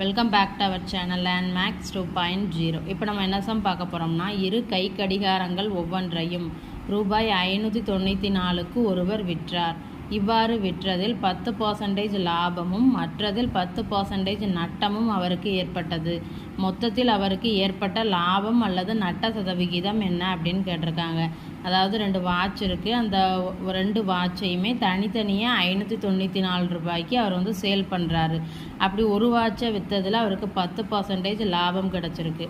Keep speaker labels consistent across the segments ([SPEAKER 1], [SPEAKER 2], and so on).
[SPEAKER 1] Welcome back to our channel land max two point zero இப்போ நம்ம என்ன some பார்க்க போகிறோம்னா இரு கை கடிகாரங்கள் ஒவ்வொன்றையும் ரூபாய் ஐநூற்றி தொண்ணூற்றி நாலுக்கு ஒருவர் விற்றார். இவ்வாறு விற்றதில் பத்து பர்சன்டேஜ் லாபமும் மற்றதில் பத்து பர்சன்டேஜ் நட்டமும் அவருக்கு ஏற்பட்டது. மொத்தத்தில் அவருக்கு ஏற்பட்ட லாபம் அல்லது நட்ட சதவிகிதம் என்ன அப்படின்னு கேட்டிருக்காங்க. அதாவது ரெண்டு வாட்ச் இருக்குது அந்த ரெண்டு வாட்சையுமே தனித்தனியாக ஐநூற்றி தொண்ணூற்றி நாலு ரூபாய்க்கு அவர் வந்து சேல் பண்ணுறாரு அப்படி ஒரு வாட்சை விற்றதில் அவருக்கு பத்து பர்சன்டேஜ் லாபம் கிடச்சிருக்கு.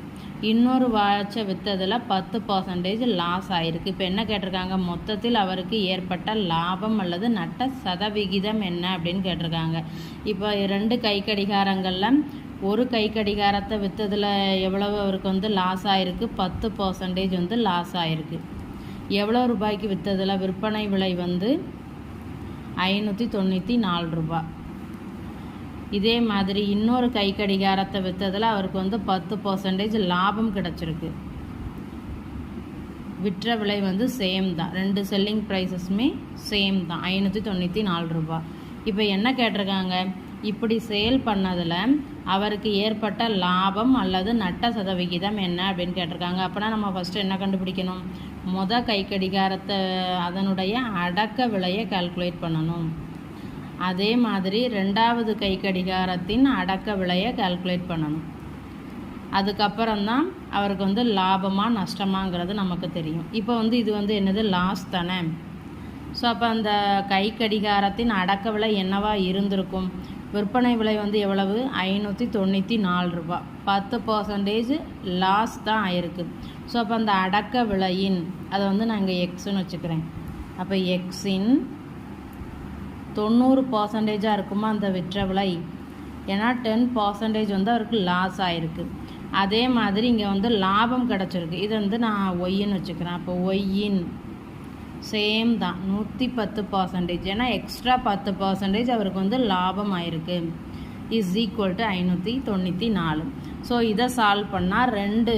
[SPEAKER 1] இன்னொரு வாட்சை விற்றதில் பத்து பர்சன்டேஜ் லாஸ் ஆகிருக்கு இப்போ என்ன கேட்டிருக்காங்க? மொத்தத்தில் அவருக்கு ஏற்பட்ட லாபம் அல்லது நட்ட சதவிகிதம் என்ன அப்படின்னு கேட்டிருக்காங்க. இப்போ ரெண்டு கை கடிகாரங்களில் ஒரு கை கடிகாரத்தை விற்றதில் எவ்வளவு அவருக்கு வந்து லாஸ் ஆகிருக்கு பத்து பர்சன்டேஜ் வந்து லாஸ் ஆகிருக்கு எவ்வளோ ரூபாய்க்கு விற்றதில் விற்பனை விலை வந்து ஐநூற்றி தொண்ணூற்றி நாலு ரூபா. இதே மாதிரி இன்னொரு கை கடிகாரத்தை விற்றதில் அவருக்கு வந்து பத்து பர்சன்டேஜ் லாபம் கிடச்சிருக்கு. விற்ற விலை வந்து சேம் தான். ரெண்டு செல்லிங் ப்ரைஸஸுமே சேம் தான். ஐநூற்றி தொண்ணூற்றி நாலு ரூபாய் இப்போ என்ன கேட்டிருக்காங்க? இப்படி சேல் பண்ணதில் அவருக்கு ஏற்பட்ட லாபம் அல்லது நட்ட சதவிகிதம் என்ன அப்படின்னு கேட்டிருக்காங்க. அப்போனா நம்ம ஃபஸ்ட்டு என்ன கண்டுபிடிக்கணும்? மொத கை கடிகாரத்தை அதனுடைய அடக்க விலையை கால்குலேட் பண்ணணும். அதே மாதிரி ரெண்டாவது கை கடிகாரத்தின் அடக்க விலையை கால்குலேட் பண்ணணும். அதுக்கப்புறம் தான் அவருக்கு வந்து லாபமாக நஷ்டமாங்கிறது நமக்கு தெரியும். இப்போ வந்து இது வந்து என்னது? லாஸ் தானே. ஸோ அப்போ அந்த கை கடிகாரத்தின் அடக்க விலை என்னவா இருந்திருக்கும்? விற்பனை விலை வந்து எவ்வளவு? ஐநூற்றி தொண்ணூற்றி நாலு ரூபாய் பத்து பர்சன்டேஜ் லாஸ் தான் ஆயிருக்கு. ஸோ அப்போ அந்த அடக்க விலையின் அதை வந்து நான் இங்கே எக்ஸுன்னு வச்சுக்கிறேன். அப்போ எக்ஸின் தொண்ணூறு பர்சன்டேஜாக இருக்குமா அந்த விற்ற விலை? ஏன்னா டென் பர்சன்டேஜ் வந்து அவருக்கு லாஸ் ஆகிருக்கு அதே மாதிரி இங்கே வந்து லாபம் கிடச்சிருக்கு. இது வந்து நான் ஒய்யின்னு வச்சுக்கிறேன். அப்போ ஒய்யின் சேம் தான். நூற்றி பத்து பர்சன்டேஜ் ஏன்னா எக்ஸ்ட்ரா பத்து பர்சன்டேஜ் அவருக்கு வந்து லாபம் ஆயிருக்கு இஸ் ஈக்குவல் டு ஐநூற்றி தொண்ணூற்றி நாலு. ஸோ இதை சால்வ் பண்ணால் ரெண்டு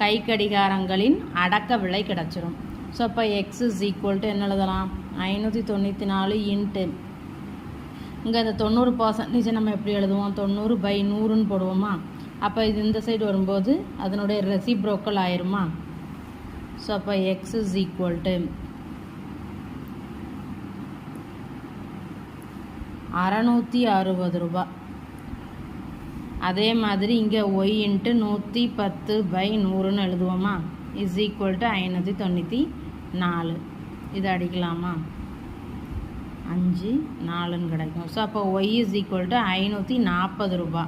[SPEAKER 1] கை கடிகாரங்களின் அடக்க விலை கிடச்சிரும். ஸோ அப்போ எக்ஸ் இஸ் ஈக்குவல் டு என்ன எழுதலாம்? ஐநூற்றி தொண்ணூற்றி நாலு இன்ட்டு இங்கே இந்த தொண்ணூறு பர்சன்டேஜை நம்ம எப்படி எழுதுவோம்? தொண்ணூறு பை நூறுன்னு போடுவோமா? அப்போ இது இந்த சைடு வரும்போது அதனுடைய ரெசிப்ரோக்கல் ஆயிருமா? ஸோ அப்போ எக்ஸ் இஸ் ஈக்குவல் டு அறநூற்றி அறுபது ரூபா. அதே மாதிரி இங்கே ஒய் இன்ட்டு நூற்றி பத்து பை நூறுன்னு எழுதுவோமா? இஸ் ஈக்குவல் டு ஐநூற்றி தொண்ணூற்றி நாலு. இது அடிக்கலாமா? அஞ்சு நாலுன்னு கிடைக்கும். ஸோ அப்போ ஒய் இஸ் ஈக்குவல் டு ஐநூற்றி நாற்பது ரூபா.